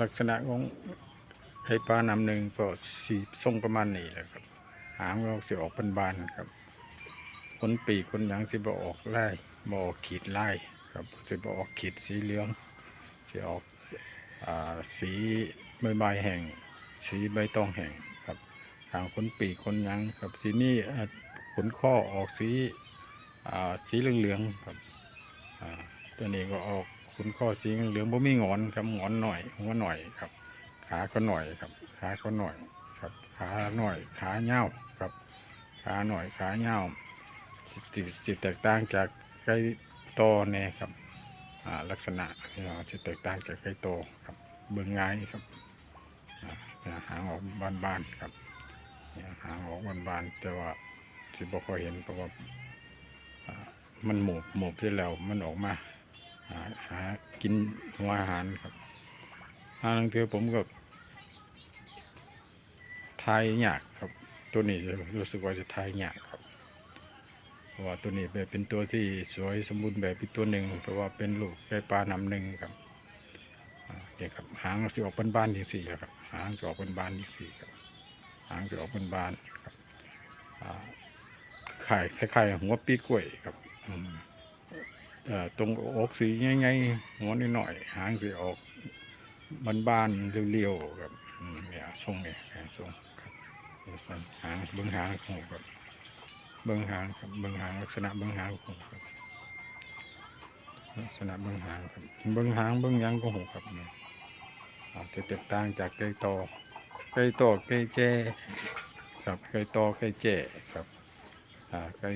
ลักษณะของไข่ปลาน้ำหนึ่งก็สีทรงประมาณนี้แหละครับ หางเราสิออกเป็นบานๆครับขนปีกขนหยังสิบออกไล่บออกขีดไล่ครับสิบออกขีดสีเหลืองสิออกอ่าสีใบใบแห่งสีใบตองแห่งครับหางขนปีกขนหยังครับสีนี้ขนข้อออกสีอ่าสีเหลืองๆครับอ่าตัวนี้ก็ออก นข้อสีเหลืองบ่มีงอนครับงอนหน่อยหัวหน่อยครับ ขาก็หน่อยครับ ขาก็หน่อยครับ ขาหน่อย ขาเงาครับ ขาหน่อยขาเงาวสิสิสิแตกต่างจากไก่โตแน่ครับลักษณะอ่าสิแตกต่างจากไก่โตครับ เบิ่งง่ายครับหางออกบานๆครับหางออกบานๆแต่ว่าสิบ่ค่อยเห็นเพราะว่าอ่ามันหมบหมบเสร็จแล้วมันออกมา หาหากินหัวอาหารครับทางเทือผมก็ทายยากครับ ตัวนี้รู้สึกว่าจะทายยากครับ เพราะว่าตัวนี้เป็นเป็นตัวที่สวยสมบูรณ์แบบอีกตัวหนึ่งเพราะว่าเป็นลูกไก่ปลานำหนึ่งครับเนี่ยครับหางสิออกเป็นบานที่สี่แล้วครับหางสิออกเป็นบานที่สี่ครับหางสิออกเป็นบานครับอ่าไข่คล้ายๆหัวปีกล้วยครับอืม ตรงอกสีง่ายๆหัวนิดหน่อย หางสีออกบานๆเรียวๆครับเนี่ยทรงเนี่ยเนี่ยทรงเนี่ยทรงหางเบื้องหางของครับเบื้องหางครับเบื้องหางลักษณะเบื้องหางของครับลักษณะเบื้องหางครับเบื้องหางเบื้องยังของผมครับเนี่ยอาจจะแตกต่างจากไก่ตอไก่ตอไก่แจ้ครับไก่ตอไก่แจ้ครับอ่าก็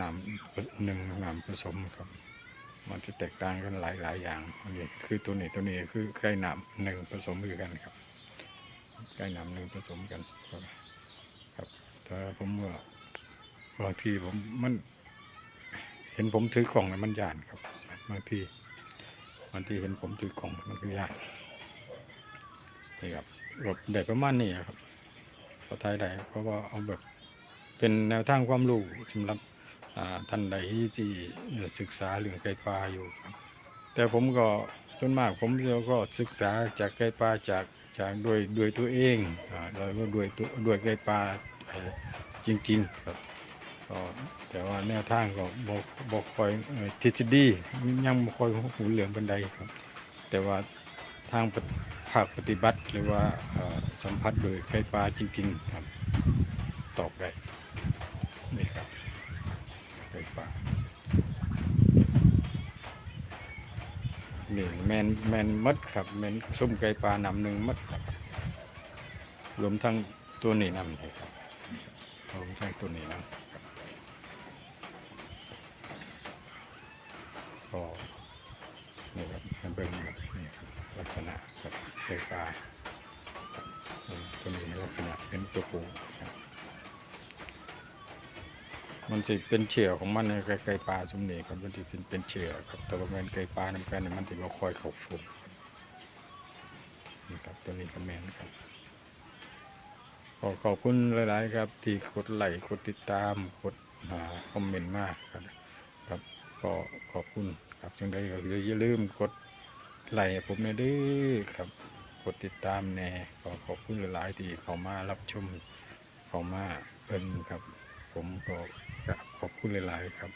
นำหนึ่งหนำผสมครับ มันจะแตกต่างกันหลายหลายอย่างนนี้คือตัวนี้ตัวนี้คือไก่นำหนึ่งผสมกันครับไก่นำหนึ่งผสมกันครับแต่ผมว่าบางทีผมมัน เห็นผมถือกล่องมันยานครับบางทีบางทีเห็นผมถือกล่องมันก็ยานนี่ครับแบบแบบประมาณนี้ครับพอไทยได้เพราะว่าเอาแบบเป็นแนวทางความรู้สำหรับ ท่านใดที่ศึกษาเรื่องไก่ปลาอยู่ แต่ผมก็ส่วนมากผมก็ศึกษาจากไก่ปลาจากจากด้วยด้วยตัวเองอ่าแล้วก็ด้วยตัวด้วยไก่ปลาจริงๆครับแต่ว่าแนวทางก็บอกบอกคอยทฤษฎียังบ่ค่อยหูเหลืองบันไดครับ แต่ว่าทางภาคปฏิบัติหรือว่าสัมผัสโดยไก่ปลาจริงๆครับตอบได้นี่ครับไก่ป่า นี่แมนแมนมัดครับแมนส้มไก่ปลานำหนึ่งมัดนะครับรวมทั้งตัวนี้นำเลยครับรวมทั้งตัวนี้นะก็นี่ครับเบิ่งครับนี่ครับลักษณะครับไก่ปลาครับตัวนี้ลักษณะเป็นตัวปูครับ มันสิเป็นเชื่อของมันในไก่ปลาสมนี่ครับมันสิเป็นเป็นเชื่อครับ แต่ว่าแมนไก่ปลาน้ำกันเนี่ยมันสิบ่ค่อยเข้าฟุกนี่ครับตัวนี้ก็แมนครับขอขอบคุณหลาย ๆ ครับ ที่กดไลค์กดติดตามกดคอมเมนต์มากครับครับก็ขอบคุณครับจังใดก็อย่าลืมกดไลค์ผมแน่ด้อครับกดติดตามแน่ก็ขอบคุณหลาย ๆ ที่เข้ามารับชมเข้ามาเพิ่นครับ ผมก็ ขอบคุณหลาย ๆ ครับ